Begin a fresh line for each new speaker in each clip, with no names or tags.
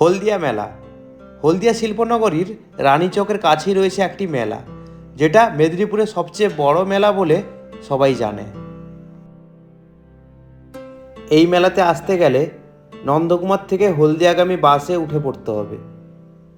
হলদিয়া মেলা। হলদিয়া শিল্পনগরীর রানীচকের কাছেই রয়েছে একটি মেলা, যেটা মেদিনীপুরের সবচেয়ে বড় মেলা বলে সবাই জানে। এই মেলাতে আসতে গেলে নন্দকুমার থেকে হলদিয়াগামী বাসে উঠে পড়তে হবে।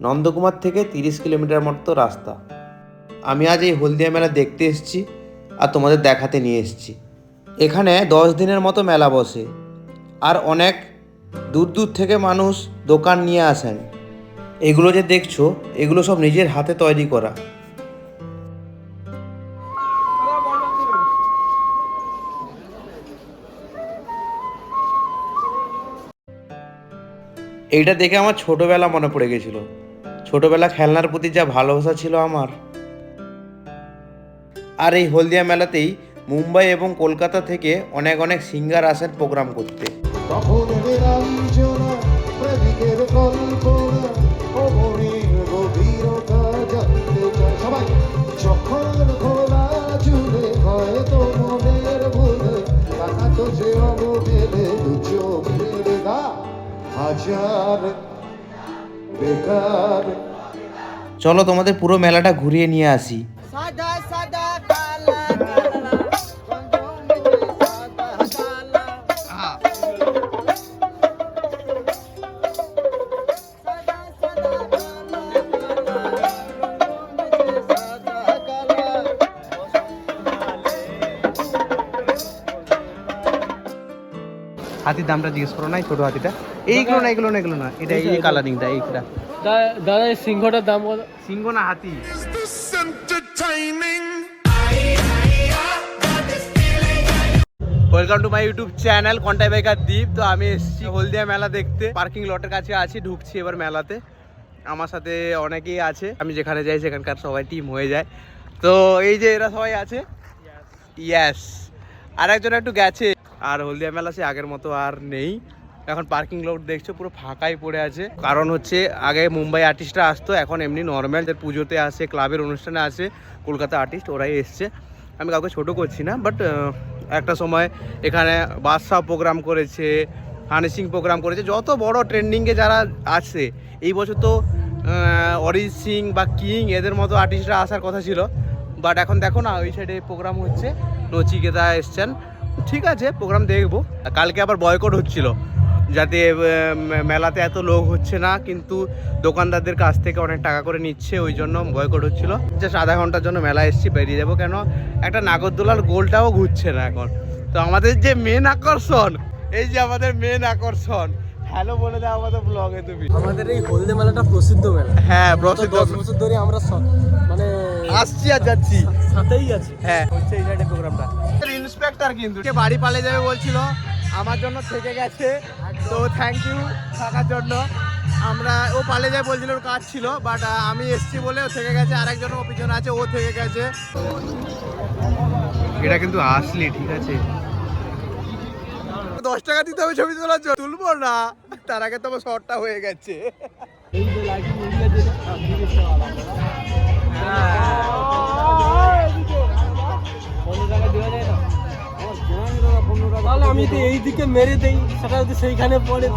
নন্দকুমার থেকে তিরিশ কিলোমিটার মতো রাস্তা। আমি আজ এই হলদিয়া মেলা দেখতে এসেছি আর তোমাদের দেখাতে নিয়ে এসেছি। এখানে দশ দিনের মতো মেলা বসে। আর অনেক দূর দূর থেকে মানুষ দোকান নিয়ে আসেন। এগুলো যে দেখছ, এগুলো সব নিজের হাতে তৈরি করা। এইটা দেখে আমার ছোটবেলা মনে পড়ে গেছিল। ছোটবেলা খেলনার প্রতি যা ভালোবাসা ছিল আমার। আর এই হলদিয়া মেলাতেই মুম্বাই এবং কলকাতা থেকে অনেক অনেক সিঙ্গার আসেন প্রোগ্রাম করতে।
তখন নিরঞ্জনা প্রদীপের কল্পনা গভীরতা জানতে চায়। সবাই, যখন খোলা জুড়ে হয়তো মনের তো অবহেলে চোখের না হাজার বেকার।
চলো তোমাদের পুরো মেলাটা ঘুরিয়ে নিয়ে আসি। হাতির দামটা জিজ্ঞেস করো না এই ছোট হাতিটা। এইগুলো না এগুলো না এগুলো না এটা এই কালারিংটা এইটা।
দা- দাদা এই সিংহটার দাম কত?
সিংহ না হাতি। Welcome to my YouTube channel Contai biker দ্বীপ তো আমি এসেছি হলদিয়া মেলা দেখতে। পার্কিং লটের কাছে আছি ঢুকছি এবার মেলাতে। আমার সাথে অনেকেই আছে। আমি যেখানে যাই সেখানকার সবাই টিম হয়ে যায়। তো এই যে এরা সবাই আছে? ইয়াস আর একজন একটু গেছে। আর হলদিয়া মেলা সে আগের মতো আর নেই। এখন পার্কিং লট দেখছ, পুরো ফাঁকাই পড়ে আছে। কারণ হচ্ছে, আগে মুম্বাই আর্টিস্টরা আসতো, এখন এমনি নর্মাল যে পুজোতে আসে ক্লাবের অনুষ্ঠানে আসে, কলকাতা আর্টিস্ট ওরাই এসছে। আমি কাউকে ছোট করছি না বাট একটা সময় এখানে বাদশাহ প্রোগ্রাম করেছে হানি সিং প্রোগ্রাম করেছে। যত বড় ট্রেন্ডিংয়ে যারা আছে, এই বছর তো অরিজিৎ সিং বা কিং এদের মতো আর্টিস্টরা আসার কথা ছিল। বাট এখন দেখো না, ওই সাইডে প্রোগ্রাম হচ্ছে। নচিকেতা এসছেন। ঠিক আছে প্রোগ্রাম দেখব। কালকে আবার বয়কট হচ্ছিল যাতে মেলাতে এত লোক হচ্ছে না কিন্তু দোকানদারদের কাছ থেকে অনেক টাকা করে নিচ্ছে ওই জন্য বয়কট হচ্ছিল। জাস্ট আধা ঘণ্টার জন্য মেলা এসেছি বেরিয়ে যাব কেন? একটা নাগরদোলার গোলটাও ঘুরছে না এখন। তো আমাদের যে মেন আকর্ষণ এই যে আমাদের মেন আকর্ষণ হ্যালো বলে দাও আমাদের ব্লগে তুমি।
আমাদের এই হলদে মেলাটা প্রসিদ্ধ মেলা।
হ্যাঁ প্রসিদ্ধ।
বছর ধরে আমরা মানে
আসছি আর যাচ্ছি।
সাথেই আছি।
হ্যাঁ। হচ্ছে এই সাইডে প্রোগ্রামটা ইন্সপেক্টর কিন্তু। সে বাড়ি পালে যাবে বলছিল আমার জন্য থেকে গেছে। তো থ্যাংক ইউ থাকার জন্য। আমরা ও পালে যায় বলছিল ওর কাজ ছিল বাট আমি এসছি বলে ও থেকে গেছে আরেকজন ও পিছনে আছে ও থেকে গেছে। এটা কিন্তু আসলি ঠিক আছে। দশ টাকা দিতে হবে ছবি তোলার জন্য তুলবো না। তার আগে তো আমার শর্টটা হয়ে গেছে।
এই তাহলে আমি যদি এই দিকে মেরে দেই সেটা যদি সেইখানে পড়ে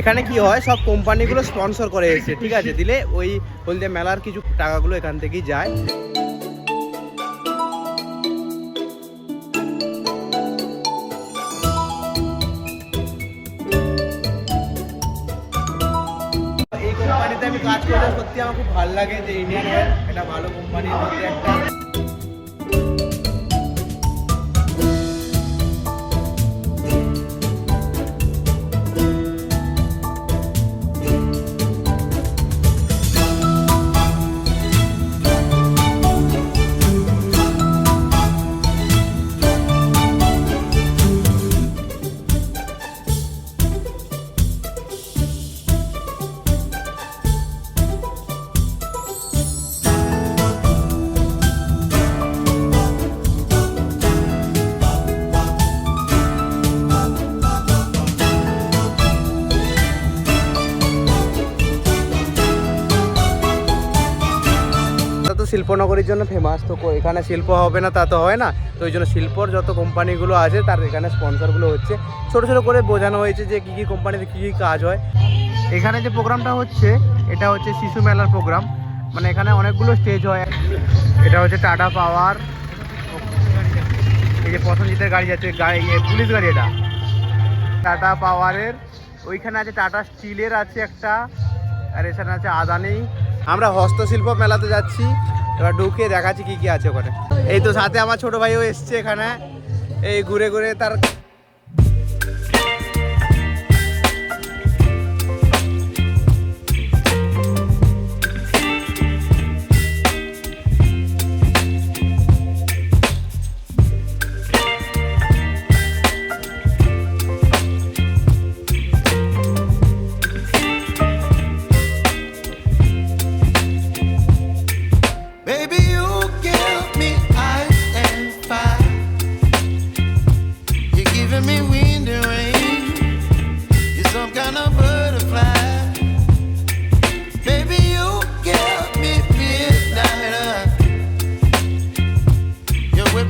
এখানে কি হয় সব কোম্পানিগুলো স্পন্সর করে এসে ঠিক আছে? দিলে ওই হলদিয়া মেলার কিছু টাকাগুলো এখান থেকেই যায়। এই কোম্পানিতে আমি কাজ করে সত্যি আমার খুব ভালো লাগে যে ইন্ডিয়ান অয়েল একটা ভালো কোম্পানির একটা শিল্পনগরীর জন্য ফেমাস তো এখানে শিল্প হবে না তা তো হয় না। তো ওই জন্য শিল্পর যত কোম্পানিগুলো আছে, তার এখানে স্পন্সরগুলো হচ্ছে। ছোট ছোট করে বোঝানো হয়েছে যে কী কী কোম্পানিতে কী কী কাজ হয়। এখানে যে প্রোগ্রামটা হচ্ছে, এটা হচ্ছে শিশু মেলার প্রোগ্রাম মানে এখানে অনেকগুলো স্টেজ হয়। এটা হচ্ছে টাটা পাওয়ার। এই যে প্রসেনজিতের গাড়ি যাচ্ছে, গাড়ি পুলিশ গাড়ি এটা। টাটা পাওয়ারের। ওইখানে আছে টাটা স্টিলের আছে একটা। আর এখানে আছে আদানি। আমরা হস্তশিল্প মেলাতে যাচ্ছি। এবার ঢুকে দেখাচ্ছি কি কি আছে ওখানে। এই তো সাথে আমার ছোট ভাইও এসছে এখানে। এই ঘুরে ঘুরে তার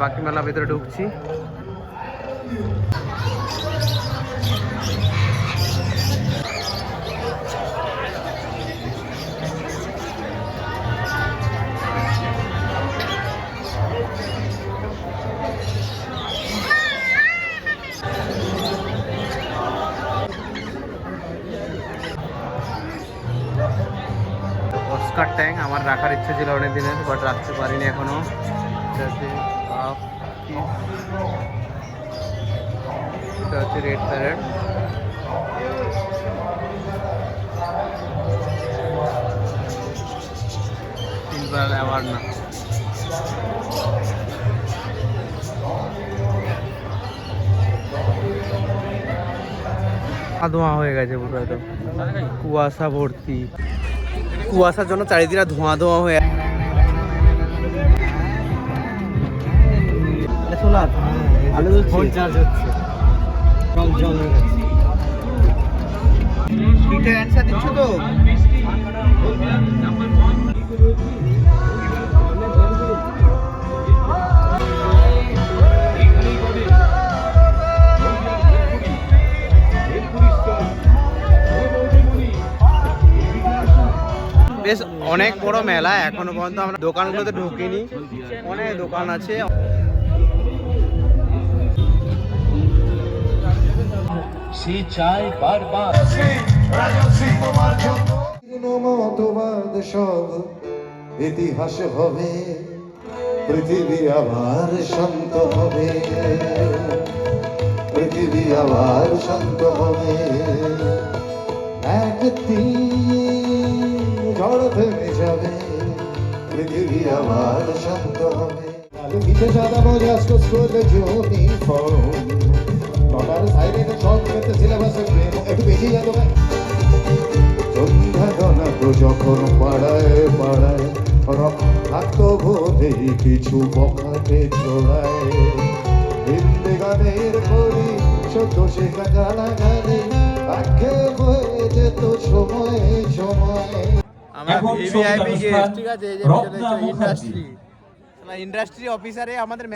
পাখি মেলা ভিতরে ঢুকছি। অস্কার আমার রাখার ইচ্ছে ছিল অনেক দিনের বাট রাখতে পারিনি এখনও। এটা হচ্ছে রেড প্যারেট সিলভার অ্যাওয়ার্ড না। ধোঁয়া হয়ে গেছে পুরো একদম। কুয়াশা ভর্তি। কুয়াশার জন্য চারিদিকে ধোঁয়া ধোঁয়া হয়ে সোলার আলো
ফোন চার্জ হচ্ছে জল জল হয়ে গেছে।
ঠিকঠাক অ্যান্সার দিচ্ছ তো? বেশ অনেক বড় মেলা এখনও পর্যন্ত আমরা দোকানগুলোতে ঢুকিনি। অনেক দোকান আছে।
মতবাদ সব ইতিহাস হবে পৃথিবী আবার শান্ত হবে। পৃথিবী আবার শান্ত হবে। একদিন ঝড় থেমে যাবে পৃথিবী আবার শান্ত হবে। কালো পিঠে সাদা মজা স্কুল ইউনিফর্ম নটার সাইডে সব ক্ষেত্রে সিলেবাসে একটু বেশি যাবে ভাই। সন্ধ্যা যখন পাড়ায় পাড়ায় রক্তাক্ত বোধে কিছু বখাতে ছড়ায় হিন্দি গানের করি সদ্য শেখা গানে আখে হয়ে যেত সময়ে সময়ে।
ইন্ডাস্ট্রি অফিসারে আমাদের